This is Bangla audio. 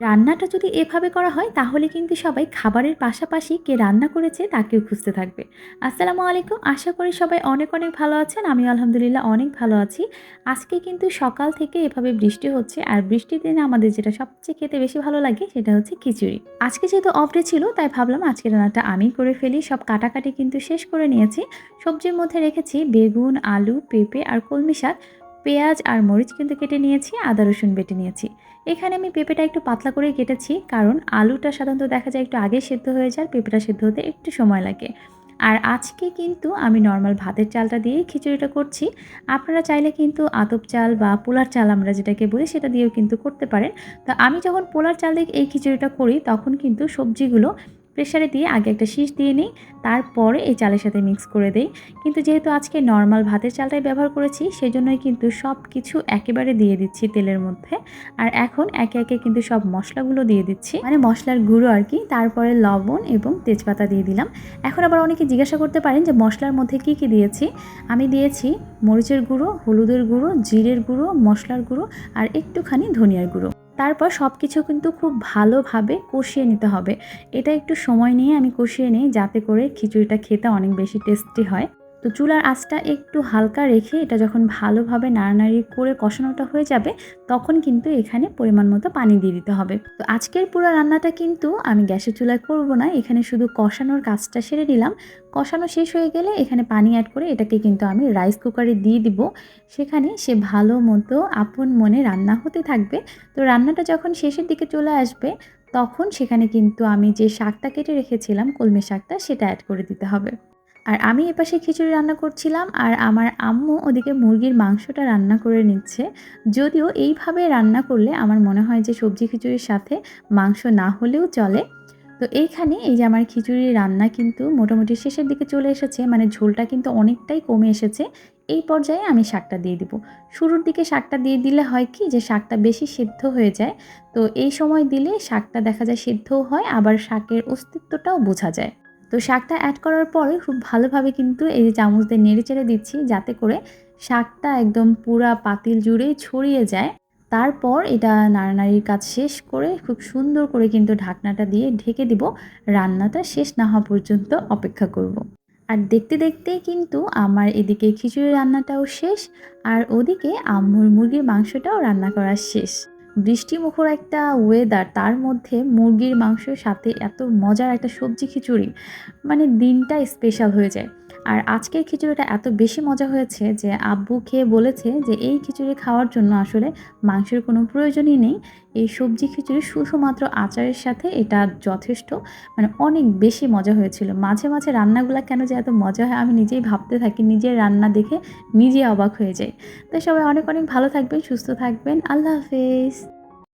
রান্নাটা যদি এভাবে করা হয়, তাহলে কিন্তু সবাই খাবারের পাশাপাশি কে রান্না করেছে তাকেও খুঁজতে থাকবে। আসসালামু আলাইকুম। আশা করি সবাই অনেক অনেক ভালো আছেন। আমি আলহামদুলিল্লাহ অনেক ভালো আছি। আজকে কিন্তু সকাল থেকে এভাবে বৃষ্টি হচ্ছে আর বৃষ্টির দিনে আমাদের যেটা সবচেয়ে খেতে বেশি ভালো লাগে সেটা হচ্ছে খিচুড়ি। আজকে যেহেতু অফ ডে ছিল, তাই ভাবলাম আজকে রান্নাটা আমি করে ফেলি। সব কাটাকাটি কিন্তু শেষ করে নিয়েছি। সবজির মধ্যে রেখেছি বেগুন, আলু, পেঁপে আর কলমি শাক। পেঁয়াজ আর মরিচ কিন্তু কেটে নিয়েছি, আদা, রসুন বেটে নিয়েছি। এখানে আমি পেঁপেটা একটু পাতলা করে কেটেছি, কারণ আলুটা সাধারণত দেখা যায় একটু আগে সেদ্ধ হয়ে যায়, পেঁপেটা সেদ্ধ হতে একটু সময় লাগে। আর আজকে কিন্তু আমি নর্মাল ভাতের চালটা দিয়েই খিচুড়িটা করছি। আপনারা চাইলে কিন্তু আতপ চাল বা পোলার চাল আমরা যেটাকে বলি, সেটা দিয়েও কিন্তু করতে পারেন। তো আমি যখন পোলার চাল দিয়ে এই খিচুড়িটা করি, তখন কিন্তু সবজিগুলো প্রেশারে দিয়ে আগে একটা শীষ দিয়ে নিই, তারপরে এই চালের সাথে মিক্স করে দেই। কিন্তু যেহেতু আজকে নর্মাল ভাতের চালটাই ব্যবহার করেছি, সেজন্যই কিন্তু সব কিছু একেবারে দিয়ে দিচ্ছি তেলের মধ্যে। আর এখন একে একে কিন্তু সব মশলাগুলো দিয়ে দিচ্ছি। মানে মশলার গুঁড়ো আর কি, তারপরে লবণ এবং তেজপাতা দিয়ে দিলাম। এখন আবার অনেকে জিজ্ঞাসা করতে পারেন যে মশলার মধ্যে কি কি দিয়েছি? আমি দিয়েছি মরিচের গুঁড়ো, হলুদের গুঁড়ো, জিরের গুঁড়ো, মশলার গুঁড়ো আর একটুখানি ধনিয়ার গুঁড়ো। তারপর সব কিছু কিন্তু খুব ভালোভাবে কষিয়ে নিতে হবে। এটা একটু সময় নিয়ে আমি কষিয়ে নিই যাতে করে খিচুড়িটা খেতে অনেক বেশি টেস্টি হয়। তো চুলার আঁচটা একটু হালকা রেখে এটা যখন ভালোভাবে নাড়ানাড়ি করে কষানোটা হয়ে যাবে, তখন কিন্তু এখানে পরিমাণ মতো পানি দিয়ে দিতে হবে। তো আজকের পুরো রান্নাটা কিন্তু আমি গ্যাসের চুলায় করব না, এখানে শুধু কষানোর কাজটা সেরে নিলাম। কষানো শেষ হয়ে গেলে এখানে পানি অ্যাড করে এটাকে কিন্তু আমি রাইস কুকারে দিয়ে দিব। সেখানে সে ভালো মতো আপন মনে রান্না হতে থাকবে। তো রান্নাটা যখন শেষের দিকে চলে আসবে, তখন সেখানে কিন্তু আমি যে শাকটা কেটে রেখেছিলাম, কলমি শাকটা সেটা অ্যাড করে দিতে হবে। আর আমি এপাশে খিচুড়ি রান্না করছিলাম আর আমার আম্মু ওদিকে মুরগির মাংসটা রান্না করে নিচ্ছে। যদিও এইভাবে রান্না করলে আমার মনে হয় যে সবজি খিচুড়ির সাথে মাংস না হলেও চলে। তো এইখানে এই যে আমার খিচুড়ির রান্না কিন্তু মোটামুটি শেষের দিকে চলে এসেছে মানে ঝোলটা কিন্তু অনেকটাই কমে এসেছে। এই পর্যায়ে আমি শাকটা দিয়ে দিব। শুরুর দিকে শাকটা দিয়ে দিলে হয় কি যে শাকটা বেশি সেদ্ধ হয়ে যায়। তো এই সময় দিলে শাকটা দেখা যায় সেদ্ধও হয়, আবার শাকের অস্তিত্বটাও বোঝা যায়। তো শাকটা অ্যাড করার পরে খুব ভালোভাবে কিন্তু এই যে চামচ দিয়ে নেড়ে চেড়ে দিচ্ছি, যাতে করে শাকটা একদম পুরা পাতিল জুড়ে ছড়িয়ে যায়। তারপর এটা নাড়ানাড়ির কাজ শেষ করে খুব সুন্দর করে কিন্তু ঢাকনাটা দিয়ে ঢেকে দিব। রান্নাটা শেষ না হওয়া পর্যন্ত অপেক্ষা করব। আর দেখতে দেখতে কিন্তু আমার এদিকে খিচুড়ি রান্নাটাও শেষ, আর ওদিকে আম্মুর মুরগির মাংসটাও রান্না করা শেষ। বৃষ্টিমুখর একটা ওয়েদার তার মধ্যে মুরগির মাংসের সাথে এত মজার একটা সবজি খিচুড়ি মানে দিনটা স্পেশাল হয়ে যায়। আর আজকের খিচুড়িটা এত বেশি মজা হয়েছে যে আব্বু খেয়ে বলেছে যে এই খিচুড়ি খাওয়ার জন্য আসলে মাংসের কোনো প্রয়োজনই নেই। এই সবজি খিচুড়ি শুধুমাত্র আচারের সাথে এটা যথেষ্ট। মানে অনেক বেশি মজা হয়েছিল। মাঝে মাঝে রান্নাগুলো কেন যে এত মজা হয় আমি নিজেই ভাবতে থাকি, নিজের রান্না দেখে নিজে অবাক হয়ে যাই। তাই সবাই অনেক অনেক ভালো থাকবেন, সুস্থ থাকবেন। আল্লাহ হাফেজ।